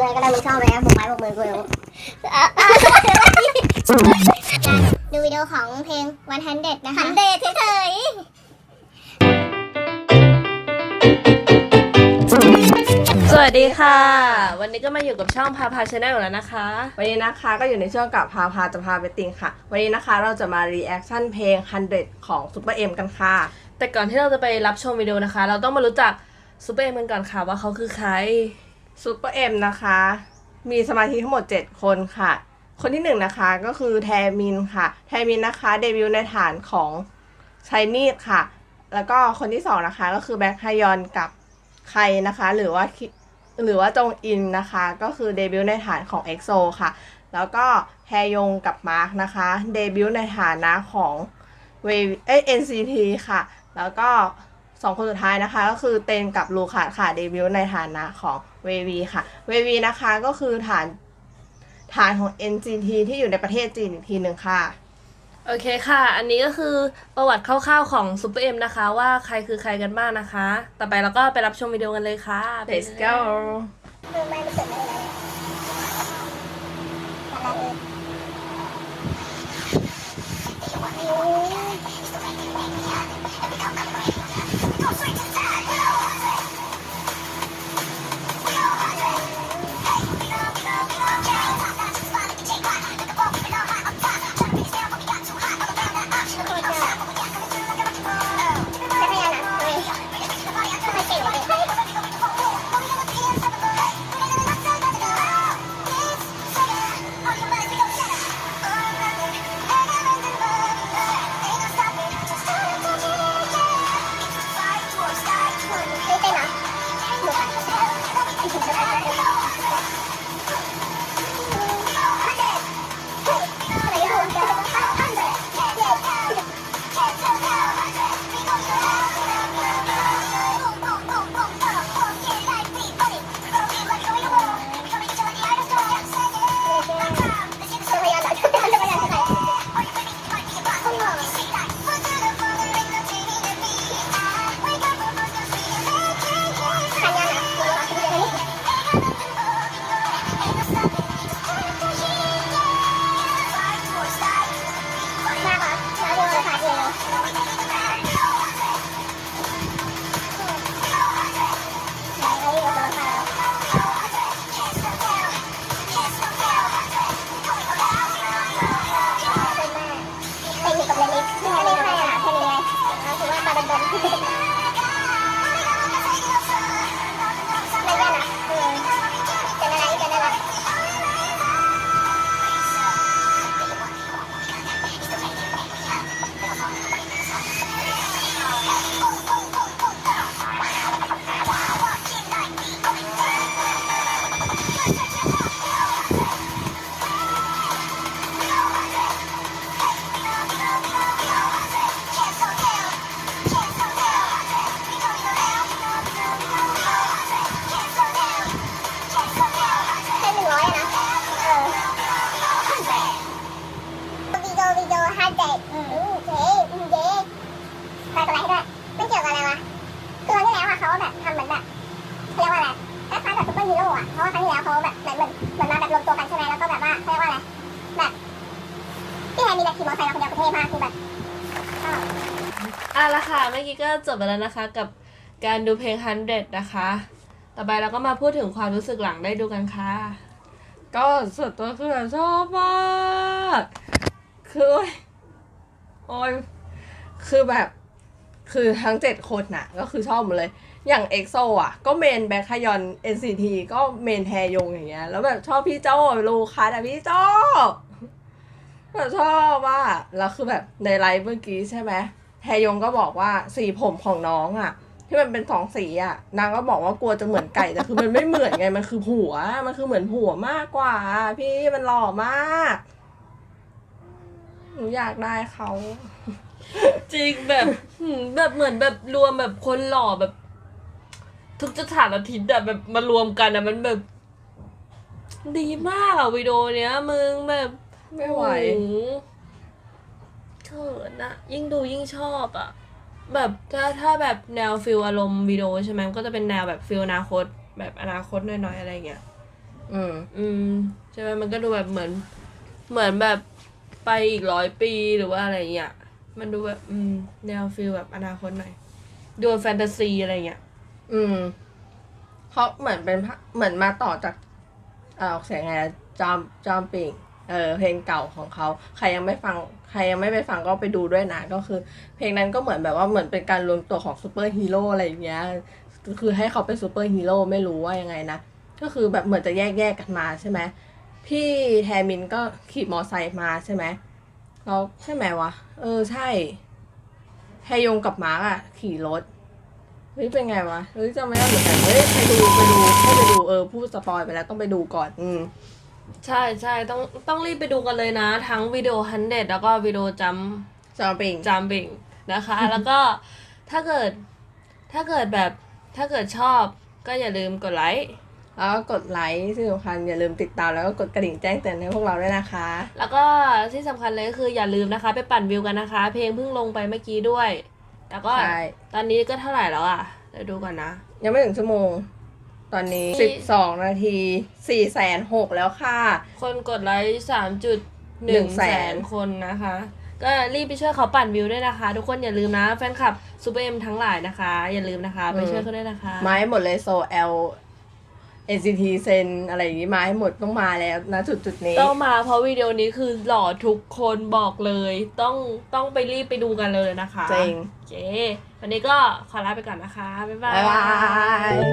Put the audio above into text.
เลยก็ได้มึงชอบไหมผมไม้บอกมือกูรู้อะอะดูวิดีโอของเพลงวันฮันเด็ดนะคะฮันเด็ดเฉยสวัสดีค่ะ วันนี้ก็มาอยู่กับช่องพาพาชาแนลแล้วนะคะ วันนี้นะคะก็อยู่ในช่วงกับพาพาจะพาไปติงค่ะ วันนี้นะคะเราจะมารีแอคชั่นเพลง100ของซุปเปอร์เอ็มกันค่ะ แต่ก่อนที่เราจะไปรับชมวิดีโอนะคะ เราต้องมารู้จักซูเปอร์เอ็มกันก่อนค่ะว่าเขาคือใคร ซุปเปอร์เอ็มนะคะ มีสมาชิกทั้งหมด 7 คนค่ะ คนที่หนึ่งนะคะก็คือแทมินค่ะ แทมินนะคะเดบิวต์ในฐานของชายนีดค่ะ แล้วก็คนที่สองนะคะก็คือแบ็คฮยอนกับใครนะคะ หรือว่าหรือว่าจงอินนะคะ ก็คือเดบิวต์ในฐานของ EXO ค่ะ แล้วก็แฮยงกับมาร์คนะคะเดบิวต์ในฐานะของเวเอ้ย NCT ค่ะ แล้วก็ สองคนสุดท้ายนะคะก็คือเตนกับลูคาค่ะเดบิวต์ในฐานะของเววีค่ะเววีนะคะก็คือฐานฐานของ NCT ที่อยู่ในประเทศจีนอีกทีหนึ่งค่ะ โอเคค่ะ อันนี้ก็คือประวัติคร่าวๆของซูเปอร์เอ็มนะคะ ว่าใครคือใครกันบ้างนะคะ ต่อไปเราก็ไปรับชมวิดีโอกันเลยค่ะ Let's go ๆมือ เขาเรียกว่าอะไรคล้ายๆแบบซุปเปอร์ฮีโร่อะเพราะว่าครั้งที่แล้วเขาแบบเหมือนเหมือนมาแบบรวมตัวกันใช่ไหมแล้วก็แบบว่าเขาเรียกว่าอะไรแบบพี่แทนมีแบบขี่มอเตอร์ไซค์มาคนเดียวคือเท่มากคือแบบอบอะละค่ะเมื่อกี้ก็จบไปแล้วนะคะ กับการดูเพลง 100 นะคะ ต่อไปเราก็มาพูดถึงความรู้สึกหลังได้ดูกันค่ะ ก็ส่วนตัวคือแบบชอบมากคือโอ้ยคือแบบ คือทั้งเจ็ดคนน่ะ ก็คือชอบหมดเลย อย่างเอ็กโซอะ ก็เมนแบ็คฮยอน NCT ก็เมนแทยงอย่างเงี้ย แล้วแบบชอบพี่โจ้ลูคัสอะพี่โจ้แบบชอบว่าแล้วคือแบบในไลฟ์เมื่อกี้ใช่ไหมแทยงก็บอกว่าสีผมของน้องอะ ที่มันเป็นสองสีอะ นางก็บอกว่ากลัวจะเหมือนไก่ แต่คือมันไม่เหมือนไง มันคือผัว มันคือเหมือนผัวมากกว่า พี่มันหล่อมาก หนูอยากได้เขา จริงแบบหืมแบบเหมือนแบบรวมแบบคนหล่อแบบ ทุกสถานอาทิตย์อะแบบมารวมกันอะมันแบบ ดีมากอะวิดีโอเนี้ย มึงแบบไม่ไหวโอ้โเขินอะยิ่งดูยิ่งชอบอะแบบถ้าถ้าแบบแนวฟิลอารมณ์วิดีโอใช่ไหมมันก็จะเป็นแนวแบบฟิลอนาคต แบบอนาคตหน่อยๆอะไรเงี้ย อืม อืมใช่ไหมมันก็ดูแบบเหมือน เหมือนแบบไปอีกร้อยปีหรือว่าอะไรเงี้ย มันดูแบบอืมแนวฟิลแบบอนาคตหน่อยดูแฟนตาซีอะไรเงี้ย อืมเขาเหมือนเป็นเหมือนมาต่อจากเออออกเสียงไงจอมจอมปิงเออเพลงเก่าของเขา ใครยังไม่ฟัง ใครยังไม่ไปฟังก็ไปดูด้วยนะ ก็คือ เพลงนั้นก็เหมือนแบบว่าเหมือนเป็นการรวมตัวของซูเปอร์ฮีโร่อะไรอย่างเงี้ยคือให้เขาเป็นซูเปอร์ฮีโร่ไม่รู้ว่ายังไงนะ ก็คือแบบเหมือนจะแยกแยกๆกันมาใช่ไหมพี่แทมินก็ขี่มอไซค์มาใช่ไหม แล้วใช่ไหมวะ เออใช่แฮยงกับมาร์กอะขี่รถเฮ้ยเป็นไงวะเฮ้ยจำไม่ได้เหมือนกันเฮ้ยไปดูไปดูให้ไปดูเออพูดสปอยไปแล้วต้องไปดูก่อน อืมใช่ใช่ต้องต้องรีบไปดูกันเลยนะ ทั้งวิดีโอฮันเดแล้วก็วิดีโอจัมจอมปิงจามบิงนะคะ แล้วก็ถ้าเกิดถ้าเกิดแบบถ้าเกิดชอบก็อย่าลืมกดไลค์ แล้วก็กดไลค์ที่สำคัญอย่าลืมติดตามแล้วก็กดกระดิ่งแจ้งเตือนให้พวกเราด้วยนะคะ แล้วก็ที่สำคัญเลยก็คืออย่าลืมนะคะ ไปปั่นวิวกันนะคะ เพลงเพิ่งลงไปเมื่อกี้ด้วย แล้วก็ใช่ ตอนนี้ก็เท่าไหร่แล้วอะเดี๋ยวดูก่อนนะ ยังไม่ถึงชั่วโมง ตอนนี้นี่สิบสองนาทีสี่แสนหกแล้วค่ะ คนกดไลค์สามจุดหนึ่งแสน100,000คนนะคะ ก็รีบไปช่วยเขาปั่นวิวด้วยนะคะ ทุกคนอย่าลืมนะ แฟนคลับซูเปอร์เอ็มทั้งหลายนะคะ อย่าลืมนะคะ ไปช่วยเขาด้วยนะคะมาให้หมดเลยโซเอล NCT เซนอะไรอย่างงี้มาให้หมดต้องมาแล้วนะจุดจุดๆนี้ ต้องมาเพราะวิดีโอนี้คือหล่อทุกคนบอกเลย ต้องต้องไปรีบไปดูกันเลยนะคะ จริงโอเควันนี้ก็ขอลาไปก่อนนะคะ บ๊ายบาบ๊ายบาย